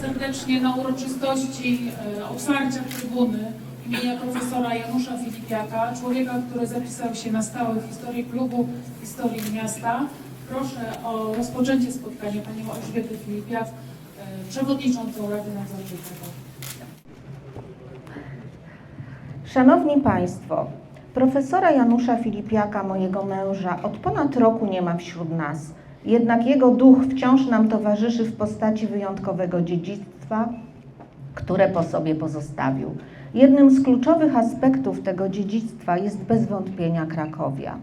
serdecznie na uroczystości e, otwarcia trybuny imienia profesora Janusza Filipiaka, człowieka, który zapisał się na stałe w historii klubu, historii miasta. Proszę o rozpoczęcie spotkania panią Elżbietę Filipiak, e, przewodniczącą Rady Nadzorczej Krakowi. Szanowni Państwo, profesora Janusza Filipiaka, mojego męża, od ponad roku nie ma wśród nas. Jednak jego duch wciąż nam towarzyszy w postaci wyjątkowego dziedzictwa, które po sobie pozostawił. Jednym z kluczowych aspektów tego dziedzictwa jest bez wątpienia Krakowia.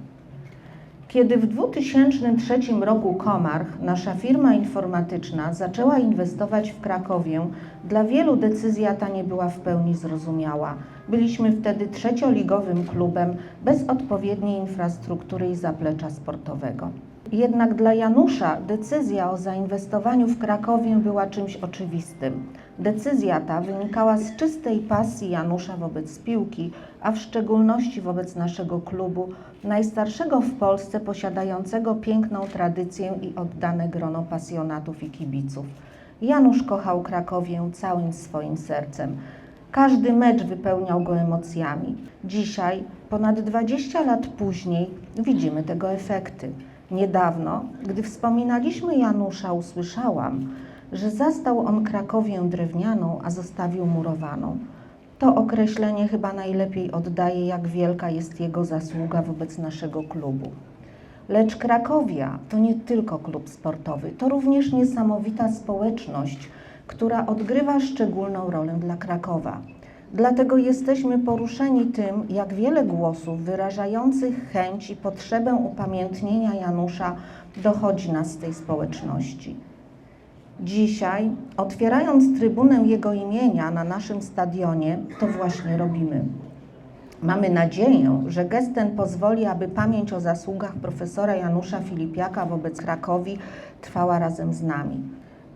Kiedy w 2003 roku Komarch, nasza firma informatyczna, zaczęła inwestować w Krakowie, dla wielu decyzja ta nie była w pełni zrozumiała. Byliśmy wtedy trzecioligowym klubem bez odpowiedniej infrastruktury i zaplecza sportowego. Jednak dla Janusza decyzja o zainwestowaniu w Krakowie była czymś oczywistym. Decyzja ta wynikała z czystej pasji Janusza wobec piłki, a w szczególności wobec naszego klubu, najstarszego w Polsce, posiadającego piękną tradycję i oddane grono pasjonatów i kibiców. Janusz kochał Krakowię całym swoim sercem. Każdy mecz wypełniał go emocjami. Dzisiaj, ponad 20 lat później, widzimy tego efekty. Niedawno, gdy wspominaliśmy Janusza, usłyszałam, że zastał on Krakowię drewnianą, a zostawił murowaną. To określenie chyba najlepiej oddaje, jak wielka jest jego zasługa wobec naszego klubu. Lecz Krakowia to nie tylko klub sportowy, to również niesamowita społeczność, która odgrywa szczególną rolę dla Krakowa. Dlatego jesteśmy poruszeni tym, jak wiele głosów wyrażających chęć i potrzebę upamiętnienia Janusza dochodzi nas z tej społeczności. Dzisiaj, otwierając trybunę jego imienia na naszym stadionie, to właśnie robimy. Mamy nadzieję, że gest ten pozwoli, aby pamięć o zasługach profesora Janusza Filipiaka wobec Krakowi trwała razem z nami.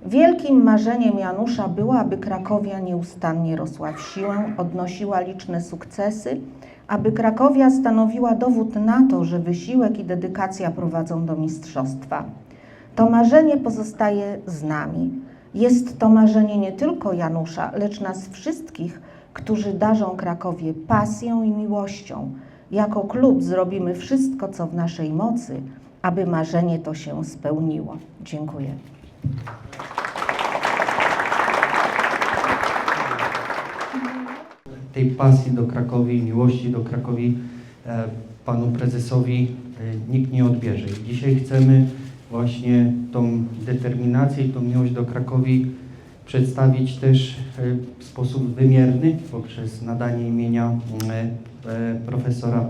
Wielkim marzeniem Janusza było, aby Krakowia nieustannie rosła w siłę, odnosiła liczne sukcesy, aby Krakowia stanowiła dowód na to, że wysiłek i dedykacja prowadzą do mistrzostwa. To marzenie pozostaje z nami. Jest to marzenie nie tylko Janusza, lecz nas wszystkich, którzy darzą Krakowie pasją i miłością. Jako klub zrobimy wszystko, co w naszej mocy, aby marzenie to się spełniło. Dziękuję. Tej pasji do Krakowi, miłości do Krakowi e, panu prezesowi e, nikt nie odbierze. I dzisiaj chcemy właśnie tą determinację i tą miłość do Krakowi przedstawić też e, w sposób wymierny poprzez nadanie imienia profesora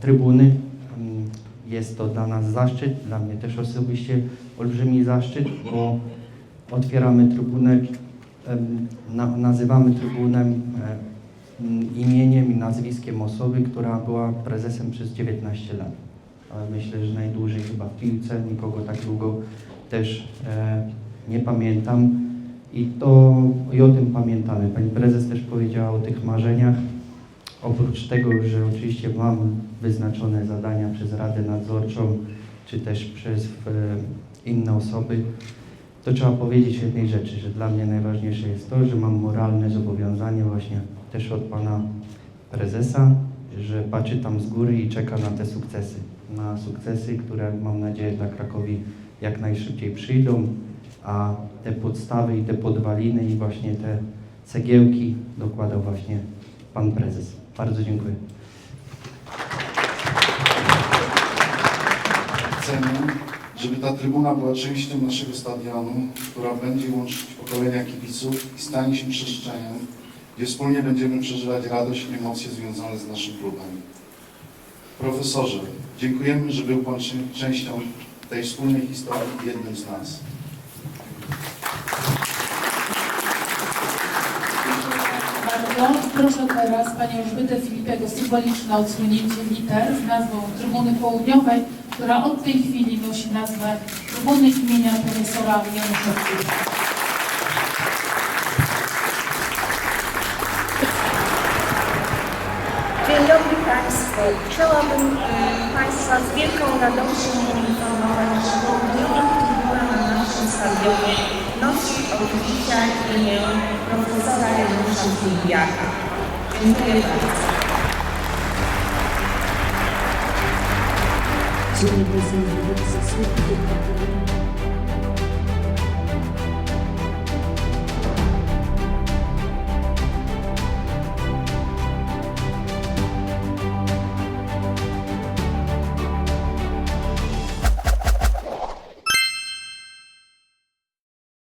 trybuny. Mm, Jest to dla nas zaszczyt, dla mnie też osobiście olbrzymi zaszczyt, bo otwieramy trybunę nazywamy trybunem imieniem i nazwiskiem osoby, która była prezesem przez 19 lat. Ale myślę, że najdłużej chyba w piłce, nikogo tak długo też e, nie pamiętam. I, to, I o tym pamiętamy. Pani prezes też powiedziała o tych marzeniach. Oprócz tego, że oczywiście mam wyznaczone zadania przez Radę Nadzorczą, czy też przez e, inne osoby, to trzeba powiedzieć jednej rzeczy, że dla mnie najważniejsze jest to, że mam moralne zobowiązanie właśnie też od pana prezesa, że patrzy tam z góry i czeka na te sukcesy. Na sukcesy, które mam nadzieję dla Krakowi jak najszybciej przyjdą, a te podstawy i te podwaliny i właśnie te cegiełki dokładał właśnie pan prezes. Bardzo dziękuję. Chcemy, żeby ta trybuna była częścią naszego stadionu, która będzie łączyć pokolenia kibiców i stanie się przestrzenią, gdzie wspólnie będziemy przeżywać radość i emocje związane z naszym klubem. Profesorze, dziękujemy, że był Pan czę- częścią tej wspólnej historii i jednym z nas. Bardzo proszę teraz Panią Elżbietę Filipiak o symboliczne odsłonięcie liter z nazwą Trybuny Południowej, która od tej chwili nosi nazwę Trybuny imienia profesora Janusza Filipiaka. Dzień dobry Państwu. Chciałabym e, Państwa z wielką radością poinformować, że południowa trybuna na naszym stadionie nosi od dzisiaj imię profesora Janusza Filipiaka. Dziękuję bardzo. Dzień dobry,